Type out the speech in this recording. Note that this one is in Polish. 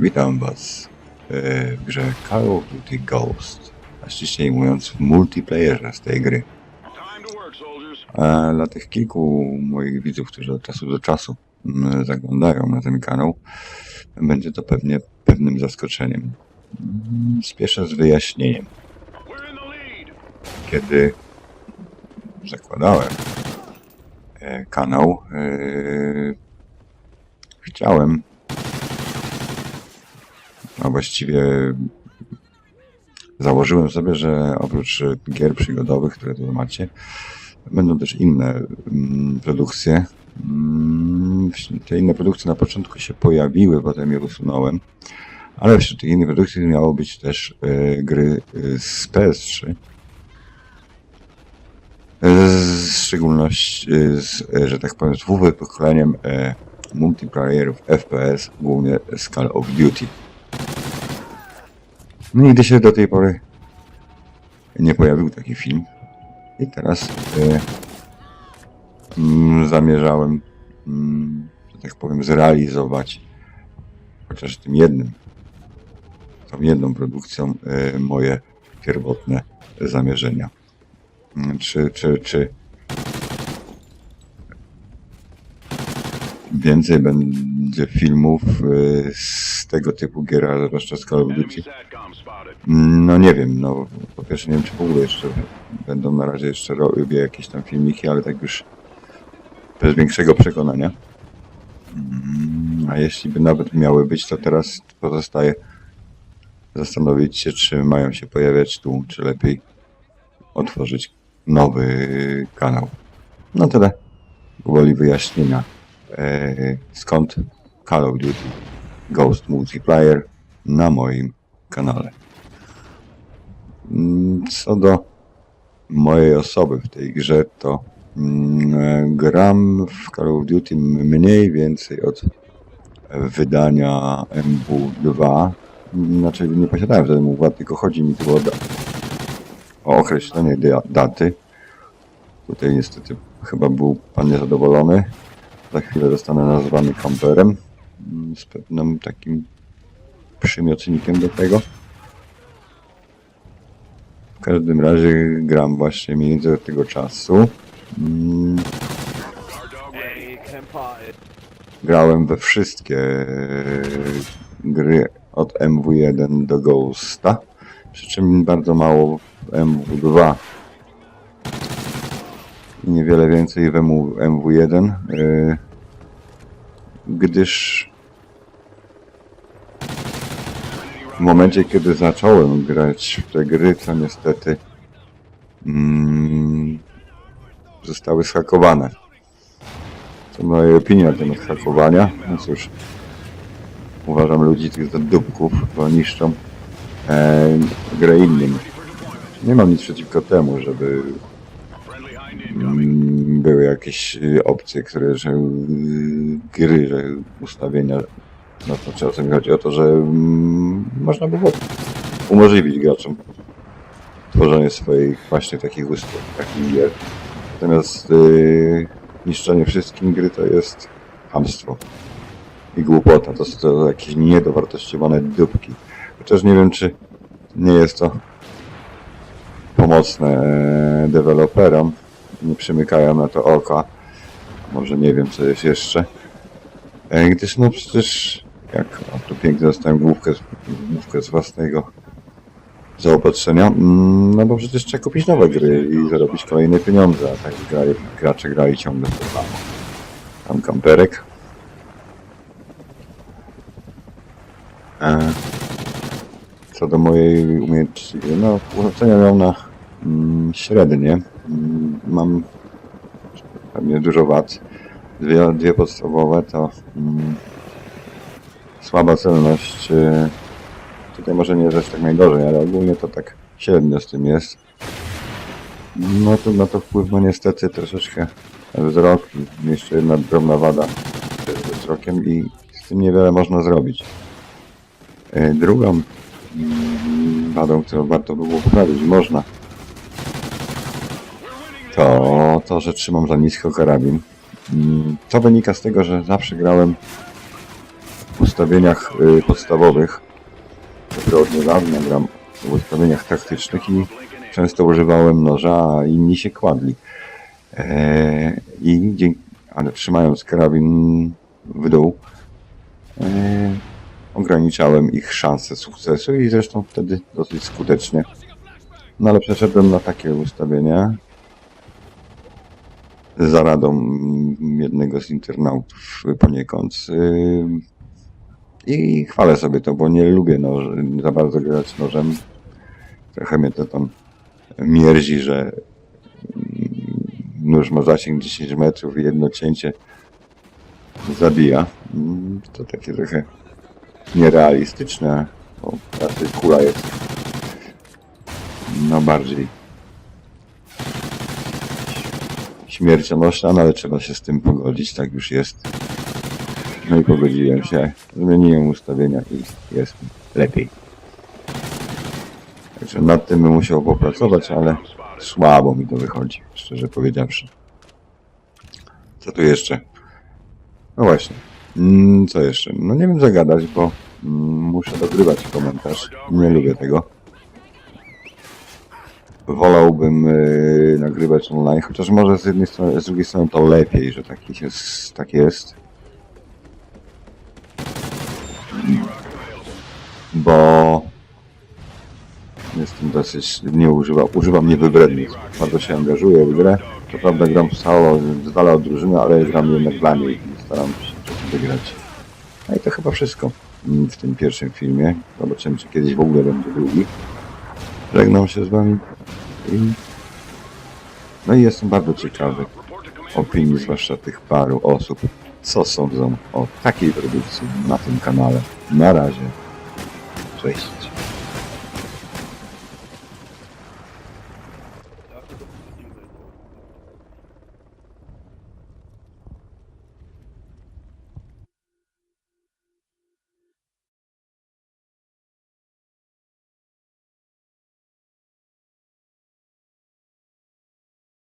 Witam Was e, w grze Call of Duty Ghost, a ściślej mówiąc w multiplayerze z tej gry. A dla tych kilku moich widzów, którzy od czasu do czasu mm, zaglądają na ten kanał, będzie to pewnie pewnym zaskoczeniem. Mm, Spieszę z wyjaśnieniem. Kiedy zakładałem e, kanał, e, chciałem, a właściwie założyłem sobie, że oprócz gier przygodowych, które tu macie, będą też inne mm, produkcje. Mm, Te inne produkcje na początku się pojawiły, potem je usunąłem. Ale wśród tych innych produkcji miało być też e, gry e, z PS3. Z szczególności z, e, że tak powiem, z dwuwypukleniem e, multiplayerów FPS, głównie Call of Duty. Nigdy się do tej pory nie pojawił taki film. I teraz e, mm, zamierzałem, mm, że tak powiem, zrealizować chociaż tym jednym, tą jedną produkcją e, moje pierwotne zamierzenia. Mm, Czy, czy, czy więcej będzie filmów e, z tego typu gier, a zwłaszcza z Call of Duty? No nie wiem, no po pierwsze nie wiem czy w ogóle jeszcze będą na razie jeszcze robię jakieś tam filmiki, ale tak już bez większego przekonania. Mm, A jeśli by nawet miały być, to teraz pozostaje zastanowić się, czy mają się pojawiać tu, czy lepiej otworzyć nowy kanał. No tyle. Gwoli wyjaśnienia. E, skąd Call of Duty Ghost Multiplayer na moim kanale. Mm, Co do mojej osoby w tej grze, to mm, gram w Call of Duty mniej więcej od wydania MW2. Znaczy nie posiadałem wtedy MW2, tylko chodzi mi tu o, o określenie daty. Tutaj niestety chyba był pan niezadowolony. Za chwilę zostanę nazwany kamperem z pewnym takim przymiotnikiem do tego. W każdym razie gram właśnie mniej od tego czasu. Mm. Grałem we wszystkie gry od MW1 do Ghosta, przy czym bardzo mało w MW2 i niewiele więcej w MW, MW1, yy, gdyż w momencie, kiedy zacząłem grać w te gry, to niestety mm, zostały schakowane. To moja opinia na temat hakowania. No cóż, uważam ludzi tych za dupków, bo niszczą e, grę innym. Nie mam nic przeciwko temu, żeby mm, były jakieś opcje, które, że gry, że ustawienia, no to czy o mi chodzi? O to, że mm, można było umożliwić graczom tworzenie swoich właśnie takich ustaw, takich gier. Natomiast y, niszczenie wszystkim gry to jest hamstwo i głupota. To są to jakieś niedowartościowane dupki. Chociaż nie wiem, czy nie jest to pomocne e, deweloperom. Nie przymykają na to oka. Może nie wiem, co jest jeszcze. E, Gdyż no przecież jak o, tu pięknie dostałem główkę, główkę z własnego zaopatrzenia. Mm, No bo przecież trzeba kupić nowe gry i zarobić kolejne pieniądze, a tak gracze grali ciągle to samo. Tam kamperek. E, co do mojej umiejętności, no oceniam ją na mm, średnie. Mm, mam pewnie dużo wad. Dwie, dwie podstawowe to słaba celność. e, Tutaj może nie jest tak najgorzej, ale ogólnie to tak średnio z tym jest. No to na to wpływ ma niestety troszeczkę wzrok jeszcze jedna drobna wada ze wzrokiem i z tym niewiele można zrobić. E, Drugą mm, wadą, którą warto by było poprawić, można, to to, że trzymam za nisko karabin. Mm, To wynika z tego, że zawsze grałem ustawieniach y, podstawowych. Dopiero od niedawna gram w ustawieniach taktycznych i często używałem noża, a inni się kładli. E, I ale trzymając karabin w dół, e, ograniczałem ich szanse sukcesu i zresztą wtedy dosyć skutecznie. No ale przeszedłem na takie ustawienia za radą jednego z internautów poniekąd. Yy, I chwalę sobie to, bo nie lubię noż, za bardzo grać nożem. Trochę mnie to tam mierzi, że mm, nóż ma zasięg 10 metrów i jedno cięcie zabija. Mm, To takie trochę nierealistyczne, bo raczej kula jest no bardziej śmiercionośna, no ale trzeba się z tym pogodzić, tak już jest. No i pogodziłem się, zmieniłem ustawienia i jest lepiej. Także nad tym bym musiał popracować, ale słabo mi to wychodzi, szczerze powiedziawszy. Co tu jeszcze? No właśnie. Mm, Co jeszcze? No nie wiem zagadać, bo mm, muszę dogrywać komentarz. Nie lubię tego. Wolałbym yy, nagrywać online, chociaż może z jednej strony, z drugiej strony to lepiej, że jest. Tak jest. Bo jestem dosyć, nie używam, używam niewybrednych. Bardzo się angażuję w grę. Co prawda gram solo, z dala od drużyny, ale gram jednak dla niej staram się wygrać. No i to chyba wszystko w tym pierwszym filmie. Zobaczymy, czy kiedyś w ogóle będzie drugi. Żegnam się z wami i... No i jestem bardzo ciekawy opinii, zwłaszcza tych paru osób, co sądzą o takiej produkcji na tym kanale. Na razie. Please.